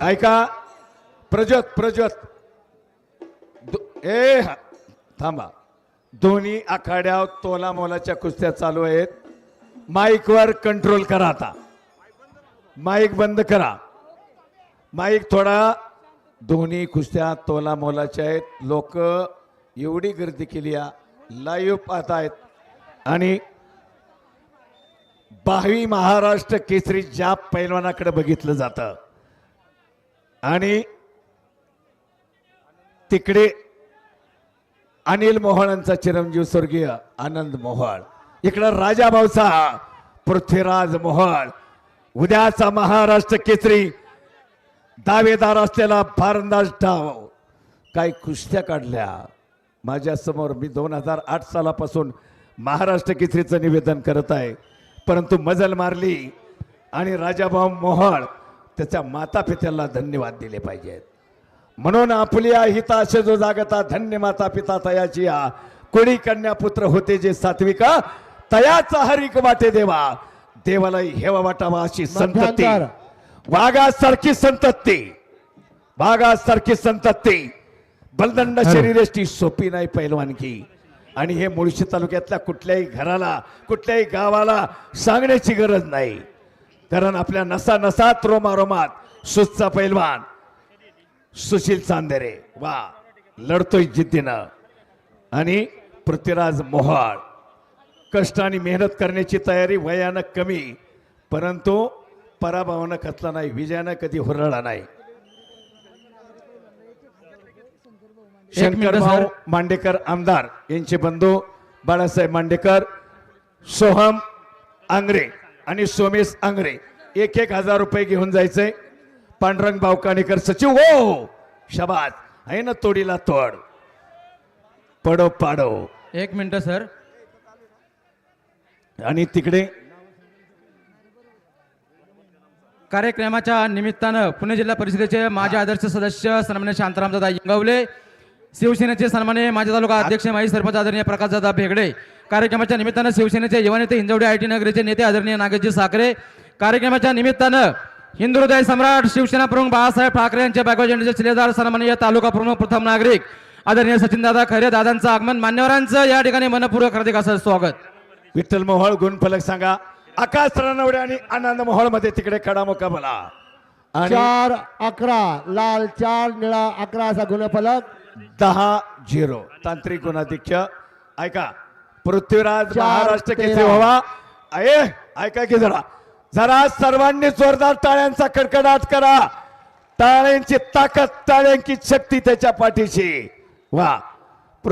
ऐका प्रजत प्रजत. दो- ए हा, थांबा. दोन्ही आखाड्या तोला मोलाच्या कुस्त्या चालू आहेत. माईकवर कंट्रोल करा आता. माईक बंद करा. माईक थोडा दोन्ही कुस्त्या तोला मोलाच्या आहेत. लोक एवढी गर्दी केली लाईव्ह पाहत आहेत आणि बावी महाराष्ट्र केसरी ज्या पैलवानाकडे बघितलं जातं. आणि तिकडे अनिल मोहळांचा चिरंजीव स्वर्गीय आनंद मोहळ. इकडं राजा भाऊचा पृथ्वीराज मोहळ. उद्याचा महाराष्ट्र केसरी दावेदार असलेला फारंदाज ठाव काही कुस्त्या काढल्या? माझ्यासमोर मी दोन हजार आठ सालापासून महाराष्ट्र केसरीचं निवेदन करत आहे. परंतु मजल मारली आणि राजाभाऊ मोहळ त्याच्या माता पित्याला धन्यवाद दिले पाहिजेत. म्हणून आपल्या हिताशे जो जागता धन्य माता पिता तयाची या कोणी कन्या पुत्र होते जे सात्विका तयाचा हरिक वाटे देवा. देवाला हेवा वाटावा अशी संतती. वाघासारखी संतती. वाघासारखी संतती. बलदंड शरीरष्टी सोपी नाही पैलवानकी आणि हे मुळशी तालुक्यातल्या कुठल्याही घराला कुठल्याही गावाला सांगण्याची गरज नाही. कारण आपल्या नसा नसात रोमा रोमात सुच्चा पैलवान. सुशील चांदेरे. वा लढतोय जिद्दीनं. आणि पृथ्वीराज मोहाळ. कष्ट आणि मेहनत करण्याची तयारी वयानं कमी परंतु पराभवानं खचला नाही विजयानं कधी हुरळला नाही. शंकरभाऊ सर. मांडेकर आमदार यांचे बंधू बाळासाहेब मांडेकर सोहम आंग्रे. आणि सोमेश आंग्रे. एक एक हजार रुपये घेऊन जायचंय. पांडुरंग बावकाणेकर सचिव हो शबाद आहे ना तोडीला तोड. पडो पाडो. एक मिनिट सर. आणि तिकडे? कार्यक्रमाच्या निमित्तानं पुणे जिल्हा परिषदेचे माजी आदर्श सदस्य सन्मान्य शांतारामदादा इंगवले शिवसेनेचे सन्मान्य माजी तालुका अध्यक्ष माजी सरपंच आदरणीय प्रकाशदादा भेगडे. कार्यक्रमाच्या निमित्तानं शिवसेनेचे युवा नेते हिंजवडे आय टी नगरीचे नेते आदरणीय नागेशजी साखरे. कार्यक्रमाच्या निमित्तानं हिंदू हृदय सम्राट शिवसेना प्रमुख बाळासाहेब ठाकरे यांचे बॅकवर्ड शिलेदार सन्माननीय तालुका प्रमुख प्रथम नागरिक आदरणीय सचिनदादा खैरे दादांचं आगमन मान्यवरांचं. या ठिकाणी मनपूर्वक हार्दिक असं स्वागत. विठ्ठल मोहोळ गुणफलक सांगा. आकाश रणवडे आणि आनंद मोहोळमध्ये तिकडे कडा मुकाबला आणि चार अकरा लाल चार निळा अकरा असा गुणफलक. दहा झिरो. तांत्रिक गुणाधिक्ष ऐका पृथ्वीराज महाराष्ट्र केसरी. व्हावा आहे ऐका की जरा. जरा सर्वांनी जोरदार टाळ्यांचा कडकडाट करा. टाळ्यांची ताकद टाळ्यांची शक्ती त्याच्या पाठीशी. वा.